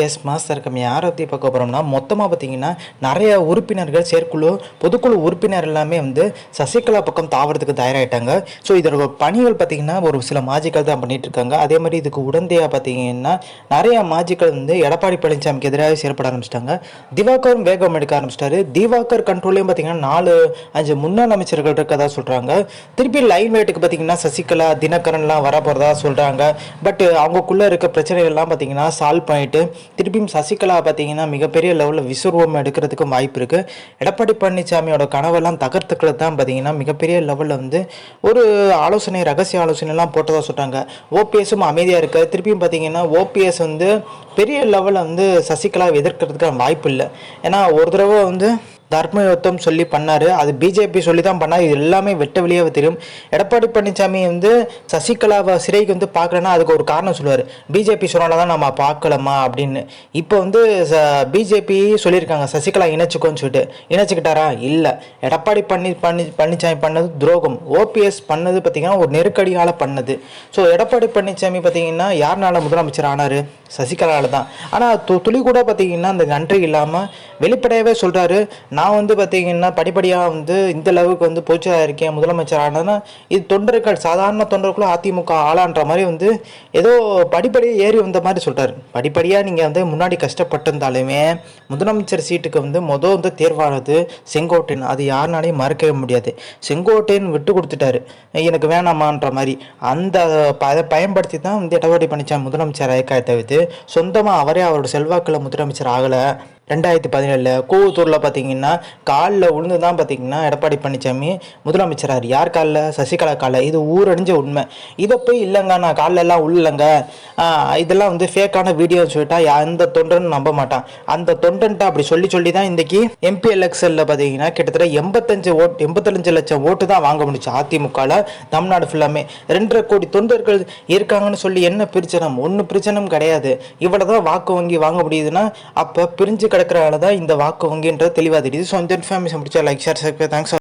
Face master இருக்கம் யாரை பற்றி பார்க்க போகிறோம்னா மொத்தமாக பார்த்தீங்கன்னா நிறைய உறுப்பினர்கள் செயற்குழு பொதுக்குழு உறுப்பினர் எல்லாமே வந்து சசிகலா பக்கம் தாவறதுக்கு தயாராகிட்டாங்க ஸோ இதோட பணிகள் பார்த்தீங்கன்னா ஒரு சில மாஜிக்கள் தான் பண்ணிட்டு இருக்காங்க. அதே மாதிரி இதுக்கு உடந்தையாக பார்த்தீங்கன்னா நிறைய மாஜிக்கள் வந்து எடப்பாடி பழனிசாமிக்கு எதிராக செயல்பட ஆரம்பிச்சிட்டாங்க. திவாகரும் வேகம் எடுக்க ஆரம்பிச்சிட்டாரு. திவாகர் கண்ட்ரோல்லையும் பார்த்தீங்கன்னா நாலு அஞ்சு முன்னாள் அமைச்சர்கள் இருக்கதா சொல்கிறாங்க திருப்பி லைன் வேட்டுக்கு பார்த்தீங்கன்னா சசிகலா தினகரன்லாம் வர போகிறதா சொல்கிறாங்க பட் அவங்களுக்குள்ளே இருக்க பிரச்சனைகள்லாம் பார்த்தீங்கன்னா சால்வ் பண்ணிட்டு திருப்பியும் சசிகலா பார்த்தீங்கன்னா மிகப்பெரிய லெவலில் விசுர்வம் எடுக்கிறதுக்கும் வாய்ப்பு இருக்குது எடப்பாடி பழனிசாமியோட கனவெல்லாம் தகர்த்துக்கிறது தான் பார்த்தீங்கன்னா மிகப்பெரிய லெவலில் வந்து ஒரு ஆலோசனை ரகசிய ஆலோசனைலாம் போட்டதாக சொல்கிறாங்க ஓபிஎஸும் அமைதியாக இருக்க. திருப்பியும் பார்த்தீங்கன்னா ஓபிஎஸ் வந்து பெரிய லெவலில் வந்து சசிகலாவை எதிர்க்கிறதுக்கு வாய்ப்பு இல்லை. ஏன்னா ஒரு தடவை வந்து தர்ம யுத்தம் சொல்லி பண்ணார். அது பிஜேபி சொல்லி தான் பண்ணார். இது எல்லாமே வெட்ட வெளியாக தெரியும். எடப்பாடி பழனிசாமி வந்து சசிகலாவை சிறைக்கு வந்து பார்க்கலன்னா அதுக்கு ஒரு காரணம் சொல்லுவார். பிஜேபி சொன்னால தான் நம்ம பார்க்கலாமா அப்படின்னு. இப்போ வந்து பிஜேபி சொல்லியிருக்காங்க. சசிகலா இணைச்சிக்கோன்னு சொல்லிட்டு. இணைச்சிக்கிட்டாரா? இல்லை. எடப்பாடி பழனி பழனி பழனிசாமி பண்ணது துரோகம். ஓபிஎஸ் பண்ணது பார்த்திங்கன்னா ஒரு நெருக்கடியால் பண்ணது. ஸோ எடப்பாடி பழனிசாமி பார்த்திங்கன்னா யாருனால முதலமைச்சர் ஆனார்? சசிகலாவில் தான். ஆனால் து துளி கூட பார்த்தீங்கன்னா அந்த நன்றி இல்லாமல் வெளிப்படையாகவே சொல்கிறாரு நான் வந்து பார்த்தீங்கன்னா படிப்படியாக வந்து இந்த அளவுக்கு வந்து பொதுச்செயலாளர் இருக்கேன் முதலமைச்சர் ஆனதுன்னா இது தொண்டர்கள் சாதாரண தொண்டர்களும் அதிமுக ஆளான்ற மாதிரி வந்து ஏதோ படிப்படியாக ஏறி வந்த மாதிரி சொல்கிறாரு படிப்படியாக நீங்கள் வந்து முன்னாடி கஷ்டப்பட்டிருந்தாலுமே முதலமைச்சர் சீட்டுக்கு வந்து மொதல் வந்து தேர்வானது செங்கோட்டையன். அது யாருனாலையும் மறக்கவே முடியாது. செங்கோட்டையன் விட்டு கொடுத்துட்டாரு. எனக்கு வேணாமான்ற மாதிரி. அந்த ப அதை பயன்படுத்தி தான் வந்து எடப்பாடி பழனிசாமி முதலமைச்சர் ஆயிருக்காய் தவிர்த்து சொந்தமாக அவரே அவரோட செல்வாக்கில் முதலமைச்சர் ஆகலை. ரெண்டாயிரத்தி பதினேழில் கூவத்தூரில் பார்த்தீங்கன்னா காலில் விழுந்து தான் பார்த்தீங்கன்னா எடப்பாடி பழனிசாமி முதலமைச்சரார். யார் காலில்? சசிகலா காலில். இது ஊரடிஞ்ச உண்மை. இதை போய் இல்லைங்க நான் காலில் எல்லாம் உள்ளங்க இதெல்லாம் வந்து ஃபேக்கான வீடியோன்னு சொல்லிட்டா எந்த தொண்டனும் நம்ப மாட்டான். அந்த தொண்டன்ட்ட அப்படி சொல்லி சொல்லி தான் இன்றைக்கி எம்பி எலெக்ஷனில் பார்த்தீங்கன்னா கிட்டத்தட்ட எண்பத்தஞ்சு ஓட் எண்பத்தஞ்சு லட்சம் ஓட்டு தான் வாங்க முடிச்சு அதிமுகவில் தமிழ்நாடு ஃபுல்லாமே ரெண்டரை கோடி தொண்டர்கள் இருக்காங்கன்னு சொல்லி என்ன பிரச்சனை ஒன்றும் பிரச்சனையும் கிடையாது. இவ்வளோ தான் வாக்கு வங்கி வாங்க முடியுதுன்னா அப்போ பிரிஞ்சு கிடக்கிறனால தான் இந்த வாக்கு வங்கின்றது தெளிவாக தெரியுது. ஸோ இந்த இன்ஃபர்மேஷன் பிடிச்சா லைக் ஷேர் சப்ஸ்கிரைப் தேங்க்ஸ்